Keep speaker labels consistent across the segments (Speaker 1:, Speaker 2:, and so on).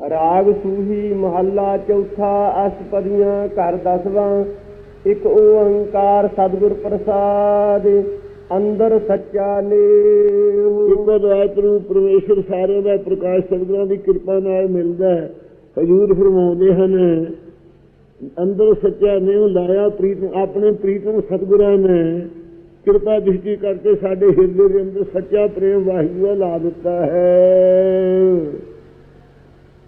Speaker 1: ਰਾਗ ਸੂਹੀ ਮਹੱਲਾ ਚੌਥਾ ਅਸ਼ਪਦੀਆਂ ਘਰ ਦਸਵਾਂ, ਇੱਕ ਓੰਕਾਰ ਸਤਿਗੁਰ ਪ੍ਰਸਾਦ, ਅੰਦਰ ਸੱਚਾ ਨੇਹ
Speaker 2: ਇੱਕੋ ਦਵਾਇਤਰੂ ਪਰਮੇਸ਼ਰ ਸਾਰਿਆਂ ਦਾ ਪ੍ਰਕਾਸ਼ ਸਤਿਗੁਰਾਂ ਦੀ ਕਿਰਪਾ ਨਾਲ ਮਿਲਦਾ ਹੈ। ਹਜੂਰ ਫਰਮਾਉਂਦੇ ਹਨ, ਅੰਦਰ ਸੱਚਾ ਨੇ ਲਾਇਆ ਪ੍ਰੀਤ ਆਪਣੇ ਪ੍ਰੀਤਮ ਸਤਿਗੁਰਾਂ ਨੇ ਕਿਰਪਾ ਦ੍ਰਿਸ਼ਟੀ ਕਰਕੇ ਸਾਡੇ ਹਿਰਦੇ ਦੇ ਅੰਦਰ ਸੱਚਾ ਪ੍ਰੇਮ ਵਾਹਿਗੁਰੂ ਲਾ ਦਿੱਤਾ ਹੈ।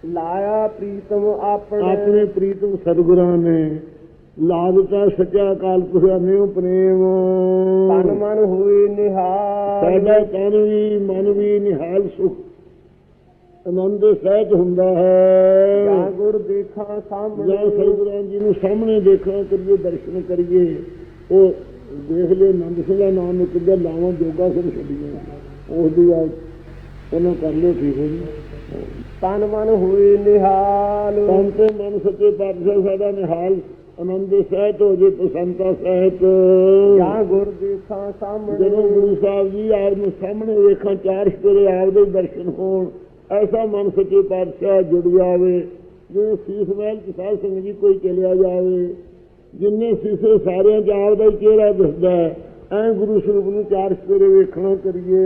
Speaker 1: ਲਾਇਆ ਪ੍ਰੀਤਮ ਆਪਣੇ।
Speaker 2: ਆਪਣੇ ਪ੍ਰੀਤਮ ਸਤਿਗੁਰਾਂ ਨੇ ਲਾ ਦਿੱਤਾ ਸੱਚਾ ਅਕਾਲ ਪੁਰਖ ਨੇਮ ਪ੍ਰੇਮ
Speaker 1: ਤਨ ਮਨ ਹੋਏ ਨਿਹਾਲ।
Speaker 2: ਸਾਡਾ ਤਨ ਵੀ ਮਨ ਵੀ ਨਿਹਾਲ ਸੁਖ। ਆਨੰਦ ਸਹਿਜ ਹੁੰਦਾ
Speaker 1: ਜਾਂ
Speaker 2: ਹੈ
Speaker 1: ਗੁਰ ਦੇਖਾਂ
Speaker 2: ਜਾਂ
Speaker 1: ਸਾਹਮਣੇ
Speaker 2: ਸਤਿਗੁਰਾਂ ਜੀ ਨੂੰ ਸਾਹਮਣੇ ਦੇਖਾਂ ਕਰੀਏ ਦਰਸ਼ਨ ਕਰੀਏ। ਉਹ ਦੇਖ ਲਿਓ ਆਨੰਦ ਸਿੰਘ ਦਾ ਨਾਮ ਇੱਕ ਦਾ ਲਾਵਾਂ ਜੋਗਾ ਸਿੰਘ ਛੱਡੀਆਂ। ਉਸ ਦੀ ਆ ਉਹਨਾਂ ਕਰ ਲਿਓ ਠੀਕ ਹੋ ਜੀ।
Speaker 1: ਤਨ ਮਨ ਹੋਏ ਨਿਹਾਲ।
Speaker 2: ਤਨ ਤੇ ਮਨ ਸੱਚੇ ਪਾਤਸ਼ਾਹ ਸਾਡਾ ਨਿਹਾਲ ਆਨੰਦ ਸਹਿਤ ਹੋ ਜੇ ਪ੍ਰਸੰਨਤਾ ਸਹਿਤ।
Speaker 1: ਜਾਂ ਗੁਰ ਦੇਖਾਂ ਸਾਹਮਣੇ।
Speaker 2: ਜਦੋਂ ਗੁਰੂ ਸਾਹਿਬ ਜੀ ਆਪ ਨੂੰ ਸਾਹਮਣੇ ਵੇਖਾਂ ਚਾਰ ਸਵੇਰੇ ਆਪ ਦੇ ਦਰਸ਼ਨ ਹੋਣ ਐਸਾ ਮਨ ਸੱਚੇ ਪਾਤਸ਼ਾਹ ਜੁੜ ਜਾਵੇ। ਜਿਵੇਂ ਸੀਸ ਮਹਿਲ ਚ ਸਾਧ ਸੰਗਤ ਜੀ ਕੋਈ ਚਲਿਆ ਜਾਵੇ ਜਿੰਨੇ ਸੀਸੇ ਸਾਰਿਆਂ ਚ ਆਪ ਦਾ ਹੀ ਚਿਹਰਾ ਦਿਸਦਾ ਹੈ। ਐ ਗੁਰੂ ਸਰੂਪ ਨੂੰ ਚਾਰ ਸਵੇਰੇ ਵੇਖਣਾ ਕਰੀਏ।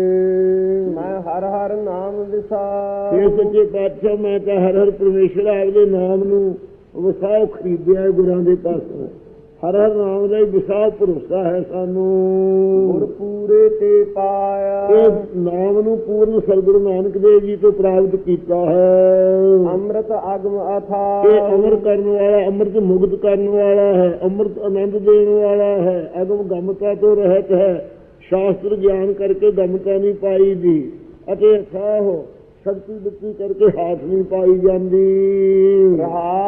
Speaker 1: ਮੈਂ ਹਰ ਹਰ ਨਾਮ ਵਿਸਾਰ
Speaker 2: ਇਹ ਸੱਚੇ ਪਾਤਸ਼ਾਹ ਮੈਂ ਤਾਂ ਹਰ ਹਰ ਪਰਮੇਸ਼ਰ ਆਪ ਦੇ ਨਾਮ ਨੂੰ ਵਸਾਉ ਖਰੀਦਿਆ ਗੁਰਾਂ ਦੇ ਪਾਸੋਂ। ਹਰ ਹਰ ਨਾਮ ਦਾ ਹੀ ਵਿਸਾਉ ਭਰੋਸਾ ਹੈ ਸਾਨੂੰ।
Speaker 1: ਗੁਰ ਪੂਰੇ ਤੇ ਪਾਇਆ।
Speaker 2: ਇਹ ਨਾਮ ਨੂੰ ਪੂਰਨ ਸਤਿਗੁਰੂ ਨਾਨਕ ਦੇਵ ਜੀ ਤੋਂ ਪ੍ਰਾਪਤ ਕੀਤਾ ਹੈ।
Speaker 1: ਅੰਮ੍ਰਿਤ ਅਗਮ ਅਥਾ
Speaker 2: ਇਹ ਅਮਰ ਕਰਨ ਵਾਲਾ ਅੰਮ੍ਰਿਤ ਮੁਕਤ ਕਰਨ ਵਾਲਾ ਹੈ ਅੰਮ੍ਰਿਤ ਆਨੰਦ ਦੇਣ ਵਾਲਾ ਹੈ ਅਗਮ ਗਮਤਾ ਤੋਂ ਰਹਿਤ ਹੈ। ਸ਼ਾਸਤਰ ਗਿਆਨ ਕਰਕੇ ਗਮਤਾ ਨਹੀਂ ਪਾਈ ਦੀ ਅਤੇ ਅਥਾਹ ਸ਼ਕਤੀ ਦਿੱਤੀ ਕਰਕੇ ਹਾਥ ਨਹੀਂ ਪਾਈ ਜਾਂਦੀ।
Speaker 1: ਹਉ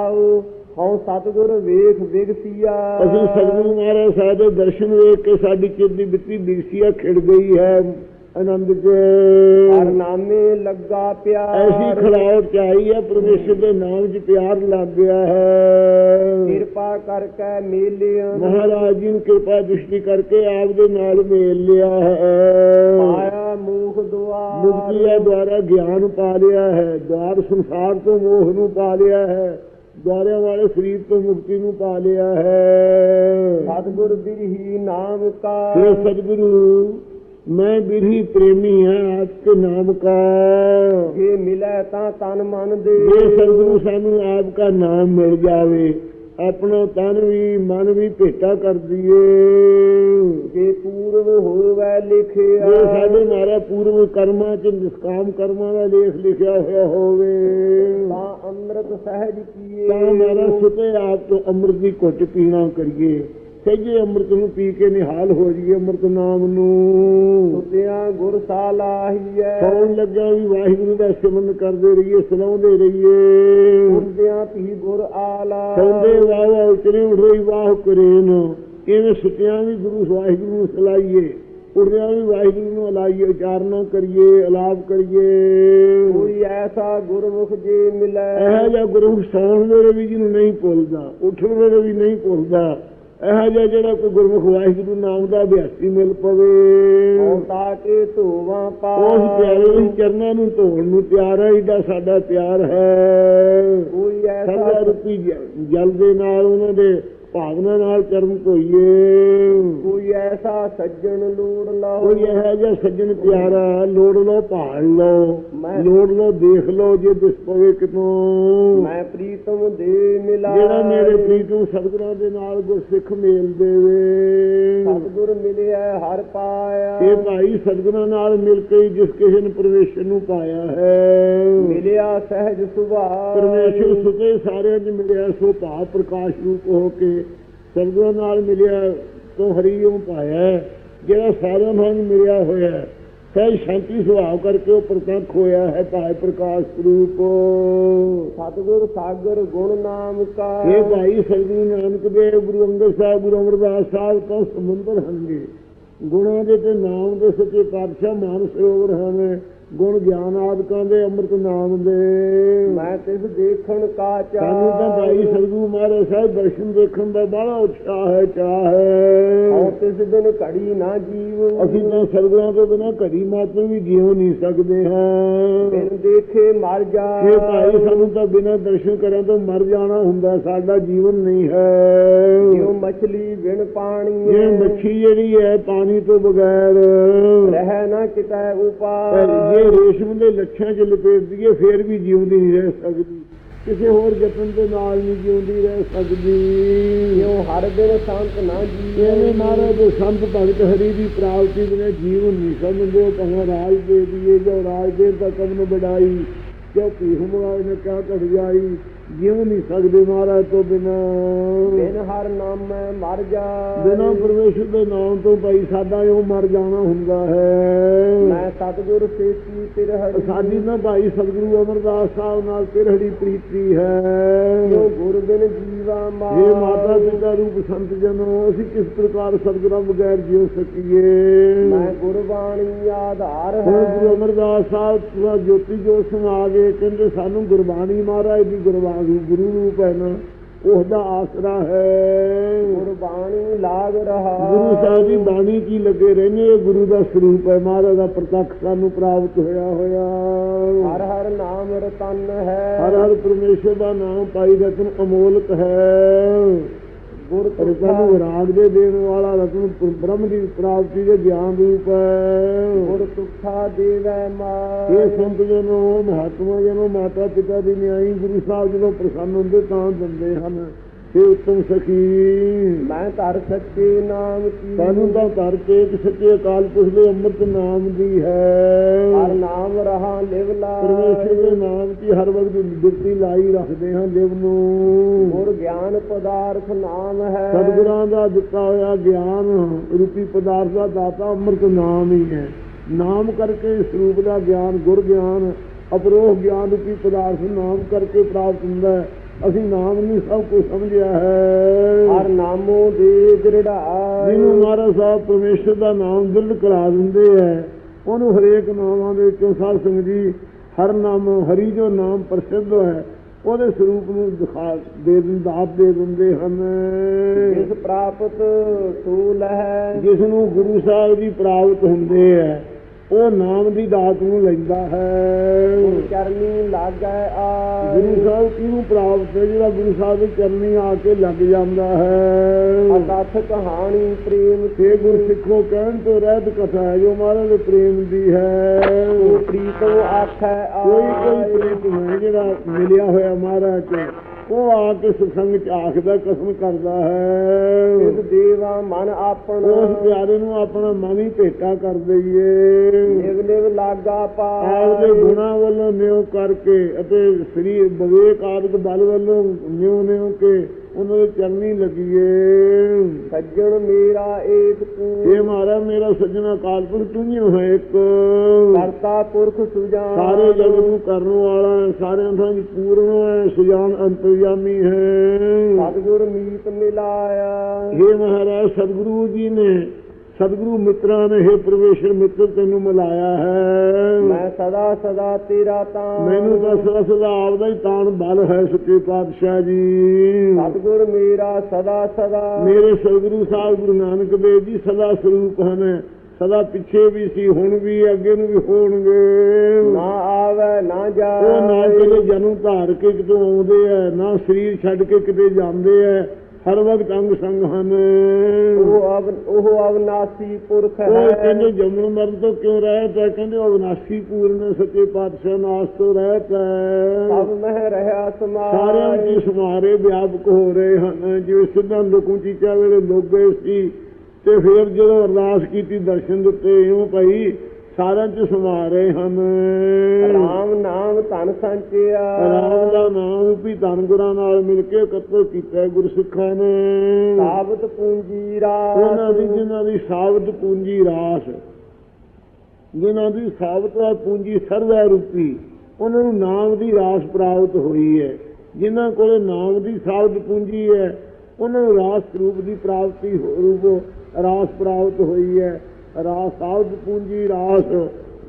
Speaker 1: ਸਤਿਗੁਰ ਵੇਖ ਵਿਗਸੀਆ
Speaker 2: ਅਸੀਂ ਸਤਿਗੁਰੂ ਮਹਾਰਾਜ ਸਾਹਿਬ ਦੇ ਦਰਸ਼ਨ ਵੇਖ ਕੇ ਸਾਡੀ ਚਿੱਤ ਦੀ ਬਿੱਤੀ ਬਿਗਸੀਆ ਖਿੜ ਗਈ ਹੈ। ਆਨੰਦ ਚ।
Speaker 1: ਹਰ ਨਾਮੇ ਲੱਗਾ ਪਿਆਰ।
Speaker 2: ਐਸੀ ਖਲਾਵਟ ਚ ਆਈ ਹੈ ਪਰਮੇਸ਼ਰ ਦੇ ਨਾਮ 'ਚ ਪਿਆਰ ਲੱਗ ਗਿਆ ਹੈ।
Speaker 1: ਕਿਰਪਾ ਕਰਕੇ ਮੇਲਿਆਂ
Speaker 2: ਮਹਾਰਾਜ ਜੀ ਨੂੰ ਕਿਰਪਾ ਦ੍ਰਿਸ਼ਟੀ ਕਰਕੇ ਆਪ ਦੇ ਨਾਲ ਮੇਲ ਲਿਆ ਹੈ।
Speaker 1: ਮਾਇਆ ਮੂਖ ਦੁਆਰ
Speaker 2: ਮੁਕਤੀ ਦੇ ਦੁਆਰਾ ਗਿਆਨ ਪਾ ਲਿਆ ਹੈ। ਦਵਾਰ ਸੰਸਾਰ ਤੋਂ ਮੋਹ ਨੂੰ ਪਾ ਲਿਆ ਹੈ। ਗਾਰਿਆਂ ਵਾਲੇ ਸਰੀਰ ਤੋਂ ਮੁਕਤੀ ਨੂੰ ਪਾ ਲਿਆ ਹੈ।
Speaker 1: ਸਤਿਗੁਰ ਬਿਰਹੀ ਨਾਮ ਕਾ
Speaker 2: ਸ੍ਰੀ ਸਤਿਗੁਰੂ ਮੈਂ ਬਿਰਹੀ ਪ੍ਰੇਮੀ ਹਾਂ ਆਪ ਨਾਮ ਕਾ
Speaker 1: ਜੇ ਮਿਲੇ ਤਾਂ ਤਨ ਮਨ ਦੇ।
Speaker 2: ਜੇ ਸਤਿਗੁਰੂ ਸਾਨੂੰ ਆਪ ਕਾ ਨਾਮ ਮਿਲ ਜਾਵੇ ਆਪਣਾ ਤਨ ਵੀ ਮਨ ਵੀ ਭੇਟਾ ਕਰ ਦਈਏ।
Speaker 1: ਜੇ ਪੂਰਵ ਹੋਵੇ ਲਿਖਿਆ।
Speaker 2: ਜੇ ਸਾਡੇ ਮਾਰਾ ਪੂਰਵ ਕਰਮਾਂ ਚ ਨਿਸਕਾਮ ਕਰਮਾਂ ਦਾ ਲੇਖ ਲਿਖਿਆ ਹੋਇਆ ਹੋਵੇ।
Speaker 1: ਤਾਂ ਅੰਮ੍ਰਿਤ ਸਹਿਜ ਕੀਏ।
Speaker 2: ਤਾਂ ਮਾਰਾ ਸੁਤੇ ਆਪ ਤੋਂ ਅੰਮ੍ਰਿਤ ਦੀ ਘੁੱਟ ਪੀਣਾ ਕਰੀਏ। ਸਹਿਜੇ ਅੰਮ੍ਰਿਤ ਨੂੰ ਪੀ ਕੇ ਨਿਹਾਲ ਹੋ ਜਾਈਏ ਅੰਮ੍ਰਿਤ ਨਾਮ ਨੂੰ।
Speaker 1: ਸੁਤਿਆਂ ਗੁਰ ਸਾਲਾਹੀਐ।
Speaker 2: ਸੌਣ ਲੱਗਾ ਵੀ ਵਾਹਿਗੁਰੂ ਦਾ ਸਿਮਰਨ ਕਰਦੇ ਰਹੀਏ ਸੁਣਾਉਂਦੇ ਰਹੀਏ।
Speaker 1: ਉਰਦਿਆਂ ਧੀ ਗੁਰ ਆਲਾ।
Speaker 2: ਸੌਂਦੇ ਵਾਵਾ ਉਤਰੇ ਉਠੇ ਵਾਹ ਕਰੇਨ ਕਿਵੇਂ ਸੁਤਿਆਂ ਵੀ ਗੁਰੂ ਵਾਹਿਗੁਰੂ ਨੂੰ ਸਲਾਈਏ ਉੜਦਿਆਂ ਵੀ ਵਾਹਿਗੁਰੂ ਨੂੰ ਅਲਾਈਏ ਉਚਾਰਨਾ ਕਰੀਏ ਅਲਾਪ ਕਰੀਏ।
Speaker 1: ਕੋਈ ਐਸਾ ਗੁਰਮੁਖ ਜੇ ਮਿਲੈ।
Speaker 2: ਇਹੋ ਜਿਹਾ ਗੁਰੂ ਸੌਣ ਵੇਲੇ ਵੀ ਜਿਹਨੂੰ ਨਹੀਂ ਭੁੱਲਦਾ ਉੱਠਣ ਵੇਲੇ ਵੀ ਨਹੀਂ ਭੁੱਲਦਾ। ਇਹੋ ਜਿਹਾ ਜਿਹੜਾ ਕੋਈ ਗੁਰਮੁਖ ਵਾਹਿਗੁਰੂ ਨਾਮ ਦਾ ਅਭਿਆਸੀ ਮਿਲ ਪਵੇ।
Speaker 1: ਔਤਾ ਕੇ ਧੋਵਾਂ ਪਾ
Speaker 2: ਉਸ ਪਿਆਰੇ ਦੇ ਚਰਨਾਂ ਨੂੰ ਧੋਣ ਨੂੰ ਤਿਆਰ ਹੈ ਏਡਾ ਸਾਡਾ ਪਿਆਰ ਹੈ।
Speaker 1: ਕੋਈ ਐਸਾ
Speaker 2: ਰੂਪੀ ਜਲ ਦੇ ਨਾਲ ਉਹਨਾਂ ਦੇ ਭਾਵਨਾ ਨਾਲ ਚਰਨ ਧੋਈਏ।
Speaker 1: ਕੋਈ ਐਸਾ ਸੱਜਣ ਲੋੜ ਲਾਓ
Speaker 2: ਕੋਈ ਇਹੋ ਜਿਹਾ ਸੱਜਣ ਪਿਆਰਾ ਲੋੜ ਲੋ ਭਾਲ ਲੋ
Speaker 1: ਮੈਂ-
Speaker 2: ਲੋੜ ਲੋ ਦੇਖ ਲੋ ਜੇ ਦਿਸ ਪਵੇ ਕਿਤੋਂ।
Speaker 1: ਮੈਂ ਪ੍ਰੀਤਮ ਦੇ ਮਿਲਾ
Speaker 2: ਜਿਹੜਾ ਮੇਰੇ ਪ੍ਰੀਤਮ ਸਤਿਗੁਰਾਂ ਦੇ ਨਾਲ ਗੁਰਸਿੱਖ ਮੇਲ ਦੇਵੇ।
Speaker 1: ਸਤਿਗੁਰ ਮਿਲਿਆ ਹਰ ਪਾਇਆ।
Speaker 2: ਇਹ ਭਾਈ ਸਤਿਗੁਰਾਂ ਨਾਲ ਮਿਲ ਕੇ ਹੀ ਜਿਸ ਕਿਸੇ ਨੇ ਪਰਮੇਸ਼ਰ ਨੂੰ ਪਾਇਆ ਹੈ।
Speaker 1: ਮਿਲਿਆ ਸਹਿਜ ਸੁਭਾਅ।
Speaker 2: ਪਰਮੇਸ਼ਰ ਸੁਤੇ ਸਾਰਿਆਂ ਨੂੰ ਮਿਲਿਆ ਸੋ ਭਾਵ ਪ੍ਰਕਾਸ਼ ਰੂਪ ਹੋ ਕੇ ਸਤਿਗੁਰਾਂ ਨਾਲ ਮਿਲਿਆ ਤੋਂ ਹਰੀ ਨੂੰ ਪਾਇਆ ਜਿਹੜਾ ਸਾਰਿਆਂ ਨਾਲ ਮਿਲਿਆ ਹੋਇਆ ਹੈ। ਸਹਿਜ ਸ਼ਾਂਤੀ ਸੁਭਾਅ ਕਰਕੇ ਉਹ ਪ੍ਰਤੱਖ ਹੋਇਆ ਹੈ ਭਾਈ ਪ੍ਰਕਾਸ਼ ਰੂਪ।
Speaker 1: ਸਤਿਗੁਰ ਸਾਗਰ ਗੁਣ ਨਾਮ ਕਾ।
Speaker 2: ਇਹ ਭਾਈ ਸਤਿਗੁਰੂ ਨਾਨਕ ਦੇਵ ਗੁਰੂ ਅੰਗਦ ਸਾਹਿਬ ਗੁਰੂ ਅਮਰਦਾਸ ਸਾਹਿਬ ਤੋਂ ਸਮੁੰਦਰ ਹਨਗੇ ਗੁਣਾਂ ਦੇ ਤੇ ਨਾਮ ਦੇ ਸੱਚੇ ਪਾਤਸ਼ਾਹ ਮਾਨ ਸਰੋਵਰ ਹਨ। ਗੁਣ ਗਿਆਨ ਆਦਿਕਾਂ ਦੇ ਅੰਮ੍ਰਿਤ ਨਾਮ ਦੇ।
Speaker 1: ਮੈਂ ਤਿਸ ਦੇਖਣ ਕਾ
Speaker 2: ਸਾਨੂੰ ਤਾਂ ਭਾਈ
Speaker 1: ਚਾਹ
Speaker 2: ਸਤਿਗੁਰੂ ਮਹਾਰਾਜ ਸਾਹਿਬ ਦਰਸ਼ਨ ਦੇਖਣ ਦਾ ਬੜਾ ਉਤਸ਼ਾਹ ਹੈ ਚਾਹ
Speaker 1: ਹਉ
Speaker 2: ਹੈ
Speaker 1: ਤਿਸ ਦਿਨ ਘੜੀ ਨਾ ਜੀਵ।
Speaker 2: ਅਸੀਂ ਤਾਂ ਸਤਿਗੁਰਾਂ ਤੋਂ ਬਿਨਾਂ ਘੜੀ ਮਾਤਰ ਵੀ ਜੀਉ ਨਹੀਂ ਸਕਦੇ ਹਾਂ।
Speaker 1: ਬਿਨ ਦੇਖੇ ਮਰ ਜਾ।
Speaker 2: ਇਹ ਭਾਈ ਸਾਨੂੰ ਤਾਂ ਬਿਨਾਂ ਦਰਸ਼ਨ ਕਰਾਂ ਤੋਂ ਮਰ ਜਾਣਾ ਹੁੰਦਾ ਸਾਡਾ ਜੀਵਨ ਨਹੀਂ ਹੈ।
Speaker 1: ਮਛਲੀ ਬਿਨ ਪਾਣੀ
Speaker 2: ਜੇ ਮੱਛੀ ਜਿਹੜੀ ਹੈ ਪਾਣੀ ਤੋਂ ਬਗੈਰ
Speaker 1: ਰਹਿ ਨਾ ਕਿਤੈ
Speaker 2: ਪਰ
Speaker 1: ਉਪਾਰ
Speaker 2: ਜੇ ਰੇਸ਼ਮ ਦੇ ਲੱਛਾਂ 'ਚ ਲਪੇਟ ਦਈਏ ਫੇਰ ਵੀ ਜਿਉਂਦੀ ਨਹੀਂ ਰਹਿ ਸਕਦੀ। ਕਿਸੇ ਹੋਰ ਯਤਨ ਦੇ ਨਾਲ ਨਹੀਂ ਜਿਉਂਦੀ ਰਹਿ ਸਕਦੀ।
Speaker 1: ਜਿਉ ਹਰ ਦਿਨ ਸੰਤ ਨਾ ਜੀਵੇ
Speaker 2: ਮਹਾਰਾਜ ਦੇ ਸੰਤ ਭਗਤ ਹਰੀ ਦੀ ਪ੍ਰਾਪਤੀ ਬਿਨਾਂ ਜੀਵਨ ਨਹੀਂ ਸਮਝਦੇ। ਉਹ ਕਹਾਂ ਰਾਜ ਦੇ ਦੀਏ ਜੋ ਰਾਜ ਦੇ ਤਾਂ ਕਦਮ ਬੜਾਈ ਕੀ ਹਮਰਾਜ ਨੇ ਕਿਆ ਘੜ ਜਾਈ। ਜਿਉ ਨਹੀਂ ਸਕਦੇ ਮਹਾਰਾਜ ਤੋਂ ਬਿਨਾਂ।
Speaker 1: ਬਿਨ ਹਰ ਨਾਮ ਮੈਂ ਮਰ ਜਾ।
Speaker 2: ਬਿਨਾਂ ਪਰਮੇਸ਼ਰ ਦੇ ਨਾਮ ਤੋਂ ਭਾਈ ਸਾਡਾ ਉਹ ਮਰ ਜਾਣਾ ਹੁੰਦਾ ਹੈ।
Speaker 1: ਮੈਂ ਸਤਿਗੁਰ ਸੇਤੀ ਤਿਰ ਹਰੀ
Speaker 2: ਸਾਡੀ ਨਾ ਭਾਈ ਸਤਿਗੁਰੂ ਅਮਰਦਾਸ ਸਾਹਿਬ ਨਾਲ ਤਿਰਹੜੀ ਪ੍ਰੀਤੀ ਹੈ।
Speaker 1: ਜਿਉ ਗੁਰ ਬਿਨ ਜੀਵਾ ਮਾ।
Speaker 2: ਇਹ ਮਾਤਾ ਪਿਤਾ ਰੂਪ ਸੰਤ ਜਨੋ ਅਸੀਂ ਕਿਸ ਪ੍ਰਕਾਰ ਸਤਿਗੁਰਾਂ ਬਗੈਰ ਜਿਉ ਸਕੀਏ?
Speaker 1: ਮੈਂ ਗੁਰਬਾਣੀ ਆਧਾਰ
Speaker 2: ਹੁਣ ਗੁਰੂ
Speaker 1: ਹੈ
Speaker 2: ਅਮਰਦਾਸ ਸਾਹਿਬ ਜੋਤੀ ਜੋ ਸਮਾ ਗਏ ਕਹਿੰਦੇ ਸਾਨੂੰ ਗੁਰਬਾਣੀ ਮਹਾਰਾਜ ਦੀ ਗੁਰਬਾਣੀ ਗੁਰੂ ਰੂਪ ਹੈ ਨਾ ਉਹਦਾ ਆਸਰਾ ਹੈ।
Speaker 1: ਗੁਰਬਾਣੀ ਲਾਗ ਰਹਾ।
Speaker 2: ਗੁਰੂ ਸਾਹਿਬ ਦੀ ਬਾਣੀ ਕੀ ਲੱਗੇ ਰਹਿੰਦੇ ਇਹ ਗੁਰੂ ਦਾ ਸਰੂਪ ਹੈ। ਮਹਾਰਾਜ ਦਾ ਪ੍ਰਤੱਖ ਸਾਨੂੰ ਪ੍ਰਾਪਤ ਹੋਇਆ ਹੋਇਆ।
Speaker 1: ਹਰ ਹਰ ਨਾਮ ਰਤਨ ਹੈ।
Speaker 2: ਹਰ ਹਰ ਪਰਮੇਸ਼ਰ ਦਾ ਨਾਮ ਪਾਈ ਰਤਨ ਅਮੋਲਕ ਹੈ।
Speaker 1: ਗੁਰ
Speaker 2: ਪਰ ਸਾਨੂੰ ਰਾਗ ਦੇ ਦੇਣ ਵਾਲਾ ਰਤਨ ਬ੍ਰਹਮ ਦੀ ਪ੍ਰਾਪਤੀ ਦੇ ਗਿਆਨ ਰੂਪ ਹੈ।
Speaker 1: ਗੁਰ ਤੁਖਾ ਦੇਵੈ ਮਾ
Speaker 2: ਇਹ ਸੰਤ ਜਨੋ ਮਹਾਤਮਾ ਜਨੋ ਮਾਤਾ ਪਿਤਾ ਦੀ ਨਿਆਈ ਗੁਰੂ ਸਾਹਿਬ ਜਦੋਂ ਪ੍ਰਸੰਨ ਹੁੰਦੇ ਤਾਂ ਦਿੰਦੇ ਹਨ। ਇਹ ਉੱਤਮ ਸਖੀ।
Speaker 1: ਮੈਂ ਧਰ ਸੱਚੇ ਨਾਮ ਕੀ।
Speaker 2: ਸਾਨੂੰ ਤਾਂ ਘਰ ਕੇ ਸੱਚੇ ਅਕਾਲ ਪੁਰਖ ਦੇ ਅੰਮ੍ਰਿਤ ਨਾਮ ਦੀ ਹੈ।
Speaker 1: ਹਰ ਨਾਮ ਰਹਾ ਲਿਵ
Speaker 2: ਪਰਮੇਸ਼ਰ
Speaker 1: ਲਾਇ
Speaker 2: ਦੇ ਨਾਮ ਦੀ ਹਰ ਵਕਤ ਬਿਰਤੀ ਲਾਈ ਰੱਖਦੇ ਹਾਂ ਦਿਵ ਨੂੰ।
Speaker 1: ਗੁਰ ਗਿਆਨ ਪਦਾਰਥ ਨਾਮ ਹੈ।
Speaker 2: ਸਤਿਗੁਰਾਂ ਦਾ ਦਿੱਤਾ ਹੋਇਆ ਗਿਆਨ ਰੂਪੀ ਪਦਾਰਥ ਦਾ ਦਾਤਾ ਅੰਮ੍ਰਿਤ ਨਾਮ ਹੀ ਹੈ। ਨਾਮ ਕਰਕੇ ਇਸ ਰੂਪ ਦਾ ਗਿਆਨ ਗੁਰ ਗਿਆਨ ਅਪਰੋਹ ਗਿਆਨ ਰੂਪੀ ਪਦਾਰਥ ਨਾਮ ਕਰਕੇ ਪ੍ਰਾਪਤ ਹੁੰਦਾ ਹੈ। ਅਸੀਂ ਨਾਮ ਨਹੀਂ ਸਭ ਕੁਝ ਸਮਝਿਆ ਹੈ।
Speaker 1: ਹਰ ਨਾਮੋ ਦੇ ਦ੍ਰਿੜਾਈ
Speaker 2: ਜਿਹਨੂੰ ਮਹਾਰਾਜ ਸਾਹਿਬ ਪਰਮੇਸ਼ਰ ਦਾ ਨਾਮ ਦਿਲ ਕਰਾ ਦਿੰਦੇ ਹੈ ਉਹਨੂੰ ਹਰੇਕ ਨਾਮਾਂ ਦੇ ਵਿੱਚੋਂ ਸਾਧ ਸੰਗਤ ਜੀ ਹਰ ਨਾਮ ਹਰੀ ਜੋ ਨਾਮ ਪ੍ਰਸਿੱਧ ਹੈ ਉਹਦੇ ਸਰੂਪ ਨੂੰ ਦਿਖਾ ਦੇ ਦਿੰਦਾ ਆਪ ਦੇ ਦਿੰਦੇ ਹਨ।
Speaker 1: ਜਿਸ ਪ੍ਰਾਪਤ ਸੂਲ ਹੈ
Speaker 2: ਜਿਸ ਨੂੰ ਗੁਰੂ ਸਾਹਿਬ ਦੀ ਪ੍ਰਾਪਤ ਹੁੰਦੇ ਹੈ ਉਹ ਨਾਮ ਦੀ ਦਾਤ ਨੂੰ ਲੈਂਦਾ ਹੈ।
Speaker 1: ਚਰਨੀ ਲਾਗੈ ਆਈ
Speaker 2: ਗੁਰੂ ਸਾਹਿਬ ਕਿਹਨੂੰ ਪ੍ਰਾਪਤ ਹੈ? ਜਿਹੜਾ ਗੁਰੂ ਸਾਹਿਬ ਦੇ ਚਰਨੀ ਆ ਕੇ ਲੱਗ ਜਾਂਦਾ ਹੈ।
Speaker 1: ਅਕਥ ਕਹਾਣੀ ਪ੍ਰੇਮ
Speaker 2: ਤੇ ਗੁਰ ਸਿੱਖੋ ਕਹਿਣ ਤੋਂ ਰਹਿਤ ਕਥਾ ਹੈ ਜੋ ਮਹਾਰਾਜ ਦੇ ਪ੍ਰੇਮ ਦੀ ਹੈ।
Speaker 1: ਪ੍ਰੀਤੋ ਆਖੈ
Speaker 2: ਕੋਈ ਕੋਈ ਪ੍ਰੀਤ ਹੈ ਜਿਹੜਾ ਮਿਲਿਆ ਹੋਇਆ ਮਹਾਰਾਜ ਤੇ। ਉਹ ਆ ਕੇ ਸੁਸੰਗ ਚ ਆਖਦਾ ਕਸਮ ਕਰਦਾ ਹੈ।
Speaker 1: ਇਸ ਦੇਵਾ ਮਨ ਆਪਣਾ।
Speaker 2: ਉਸ ਪਿਆਰੇ ਨੂੰ ਆਪਣਾ ਮਨ ਹੀ ਭੇਟਾ ਕਰ ਦਈਏ।
Speaker 1: ਨਿਵ ਨਿਵ ਲਾਗਾ
Speaker 2: ਆਪਦੇ
Speaker 1: ਪਾਈ
Speaker 2: ਗੁਣਾ ਵੱਲੋਂ ਨਿਉ ਕਰਕੇ ਅਤੇ ਸ੍ਰੀ ਵਿਵੇਕ ਆਦਿਕ ਬਲ ਵੱਲੋਂ ਨਿਉ ਨਿਉ ਕੇ ਉਹਨਾਂ ਦੇ ਚਰਨੀ ਲੱਗੀਏ।
Speaker 1: ਸੱਜਣ ਮੇਰਾ ਏਕ ਤੂੰ
Speaker 2: ਮਾਰਾ ਸੱਜਣਾ ਕਾਲਪੁਰ ਤੂੰ ਹੀ ਇੱਕ।
Speaker 1: ਕਰਤਾ ਪੁਰਖ ਸੁਜਾਨ।
Speaker 2: ਸਾਰੇ ਜਗ ਨੂੰ ਕਰਨ ਵਾਲਾ ਹੈ, ਸਾਰਿਆਂ ਦੀ ਪੂਰਨ ਹੈ ਸੁਜਾਨ ਅੰਤਰਯਾਮੀ ਹੈ।
Speaker 1: ਸਤਿਗੁਰ ਮੀਤ ਮਿਲਾਇਆ।
Speaker 2: ਇਹ ਮਹਾਰਾਜ ਸਤਿਗੁਰੂ ਜੀ ਨੇ ਸਤਿਗੁਰੂ ਮਿੱਤਰਾਂ ਨੇ ਇਹ ਪਰਮੇਸ਼ਰ ਮਿੱਤਰ ਤੈਨੂੰ ਮਿਲਾਇਆ ਹੈ।
Speaker 1: ਮੈਂ ਸਦਾ ਸਦਾ ਤੇਰਾ ਤਾਂ
Speaker 2: ਮੈਨੂੰ ਤਾਂ ਸਦਾ ਸਦਾ ਆਪਦਾ ਹੀ ਤਾਣ ਬਲ ਹੈ ਸੱਚੇ ਪਾਤਸ਼ਾਹ ਜੀ।
Speaker 1: ਸਤਿਗੁਰ ਮੇਰਾ ਸਦਾ ਸਦਾ।
Speaker 2: ਮੇਰੇ ਸਤਿਗੁਰੂ ਸਾਹਿਬ ਗੁਰੂ ਨਾਨਕ ਦੇਵ ਜੀ ਸਦਾ ਸਰੂਪ ਹਨ। ਸਦਾ ਪਿੱਛੇ ਵੀ ਸੀ ਹੁਣ ਵੀ ਅੱਗੇ ਨੂੰ ਵੀ ਹੋਣਗੇ।
Speaker 1: ਨਾ ਆਵੇ ਨਾ
Speaker 2: ਉਹ ਨਾ
Speaker 1: ਜਾਏ
Speaker 2: ਕਿਤੇ ਜਨਮ ਧਾਰ ਕੇ ਕਿਤੋਂ ਆਉਂਦੇ ਐ ਨਾ ਸਰੀਰ ਛੱਡ ਕੇ ਕਿਤੇ ਜਾਂਦੇ ਐ ਹਰ ਵਕਤ ਅੰਗ ਸੰਗ ਹਨ।
Speaker 1: ਉਹ ਉਹ ਅਵਨਾਸੀ ਪੁਰਖ
Speaker 2: ਉਹ
Speaker 1: ਹੈ
Speaker 2: ਕਹਿੰਦੇ ਜੰਮਣ ਮਰਨ ਤੋਂ ਕਿਉਂ ਰਹਿਤ ਹੈ ਕਹਿੰਦੇ ਉਹ ਅਵਨਾਸ਼ੀ ਪੂਰਨ ਸੱਚੇ ਪਾਤਸ਼ਾਹ ਨਾਸ ਤੋਂ ਰਹਿਤ ਹੈ
Speaker 1: ਸਭ ਮਹਿ ਰਹਾ
Speaker 2: ਸਾਰਿਆਂ
Speaker 1: ਸਮਾਏ
Speaker 2: ਦੀ ਸਮਾਰੇ ਵਿਆਪਕ ਹੋ ਰਹੇ ਹਨ। ਜਿਵੇਂ ਸਿੱਧਾ ਲੋਕੂ ਚੀਚਾ ਵੇਲੇ ਲੋਕ ਗਏ ਸੀ ਤੇ ਫਿਰ ਜਦੋਂ ਅਰਦਾਸ ਕੀਤੀ ਦਰਸ਼ਨ ਦਿੱਤੇ ਭਾਈ ਸਾਰਿਆਂ ਚ ਸਮਾ ਰਹੇ ਹਨ।
Speaker 1: ਰਾਮ ਨਾਮ ਧਨ ਸੰਚਿਆ।
Speaker 2: ਰਾਮ ਦਾ ਨਾਮ ਵੀ ਧੰਨ ਗੁਰਾਂ ਨਾਲ ਮਿਲ ਕੇ ਇਕੱਤਰ ਕੀਤਾ ਗੁਰਸਿੱਖਾਂ ਨੇ।
Speaker 1: ਸਾਬਤ ਪੂੰਜੀ
Speaker 2: ਉਹਨਾਂ ਦੀ
Speaker 1: ਰਾਸ
Speaker 2: ਜਿਨ੍ਹਾਂ ਦੀ ਸਾਬਤ ਪੂੰਜੀ ਰਾਸ ਜਿਨ੍ਹਾਂ ਦੀ ਸਾਬਤ ਹੈ ਪੂੰਜੀ ਸਰਵੈ ਰੂਪੀ ਉਹਨਾਂ ਨੂੰ ਨਾਮ ਦੀ ਰਾਸ ਪ੍ਰਾਪਤ ਹੋਈ ਹੈ। ਜਿਨ੍ਹਾਂ ਕੋਲੇ ਨਾਮ ਦੀ ਸਾਬਤ ਪੂੰਜੀ ਹੈ ਉਹਨਾਂ ਨੂੰ ਰਾਸ ਰੂਪ ਦੀ ਪ੍ਰਾਪਤੀ ਹੋ- ਰੂਪ ਰਾਸ ਪ੍ਰਾਪਤ ਹੋਈ ਹੈ। ਰਾਸ ਸਾਬਤ ਪੂੰਜੀ ਰਾਸ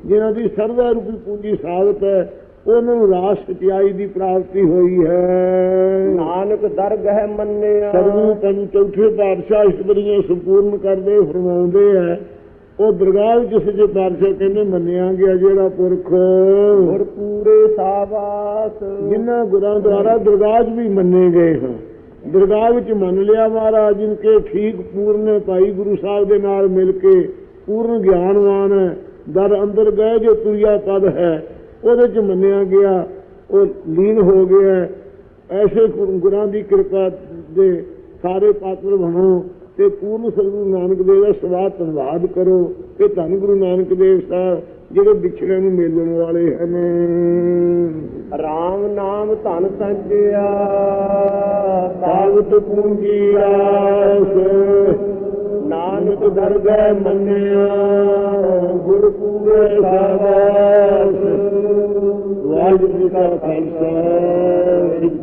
Speaker 2: ਜਿਨ੍ਹਾਂ ਦੀ ਸਰਦਾ ਰੂਪੀ ਪੂੰਜੀ ਸਾਬਤ ਹੈ ਉਹਨਾਂ ਨੂੰ ਰਾਸ ਸਚਾਈ ਦੀ ਪ੍ਰਾਪਤੀ ਹੋਈ ਹੈ।
Speaker 1: ਨਾਨਕ ਦਰਗਹਿ ਮੰਨਿਆ।
Speaker 2: ਸਤਿਗੁਰੂ ਤਨ ਚੌਥੇ ਪਾਤਸ਼ਾਹ ਇਸ਼ਟਵਰੀਆਂ ਸੰਪੂਰਨ ਕਰਦੇ ਫਰਮਾਉਂਦੇ ਆ ਉਹ ਦਰਗਾਹ ਵਿੱਚ ਸੱਚੇ ਪਾਤਸ਼ਾਹ ਕਹਿੰਦੇ ਮੰਨਿਆ ਗਿਆ ਜਿਹੜਾ ਪੁਰਖ।
Speaker 1: ਗੁਰ ਪੂਰੇ ਸਾਬਾਸ
Speaker 2: ਜਿਨ੍ਹਾਂ ਗੁਰਾਂ ਦੁਆਰਾ ਦਰਗਾਹ ਵੀ ਮੰਨੇ ਗਏ ਹਨ। ਦਰਗਾਹ ਵਿੱਚ ਮੰਨ ਲਿਆ ਮਹਾਰਾਜ ਜਿਨ ਕੇ ਠੀਕ ਪੂਰਨ ਭਾਈ ਗੁਰੂ ਸਾਹਿਬ ਦੇ ਨਾਲ ਮਿਲ ਕੇ ਪੂਰਨ ਗਿਆਨਵਾਨ ਹੈ। ਦਰ ਅੰਦਰ ਗਏ ਜੋ ਤੁਰਿਆ ਪਦ ਹੈ ਉਹਦੇ 'ਚ ਮੰਨਿਆ ਗਿਆ ਉਹ ਲੀਨ ਹੋ ਗਿਆ। ਐਸੇ ਗੁਰ- ਦੀ ਕਿਰਪਾ ਦੇ ਸਾਰੇ ਪਾਤਰ ਬਣੋ ਤੇ ਪੂਰਨ ਸਤਿਗੁਰੂ ਨਾਨਕ ਦੇਵ ਦਾ ਸਵਾਦ ਧੰਨਵਾਦ ਕਰੋ ਤੇ ਧੰਨ ਗੁਰੂ ਨਾਨਕ ਦੇਵ ਸਾਹਿਬ ਜਿਹੜੇ ਵਿਛੜਿਆਂ ਨੂੰ ਮੇਲਣ ਵਾਲੇ ਹਨ।
Speaker 1: ਰਾਮ ਨਾਮ ਧਨ ਸੰਜਿਆ।
Speaker 2: ਸਾਬਤ ਪੂੰਜੀ ਆਸ।
Speaker 1: ਨਾਨਕ ਦਰਗਹਿ ਮੰਨਿਆ
Speaker 2: ਗੁਰ ਪੂਰੇ ਸਾਬਾਸ ਵਾਹਿਗੁਰੂ ਜੀ ਕਾ ਖਾਲਸਾ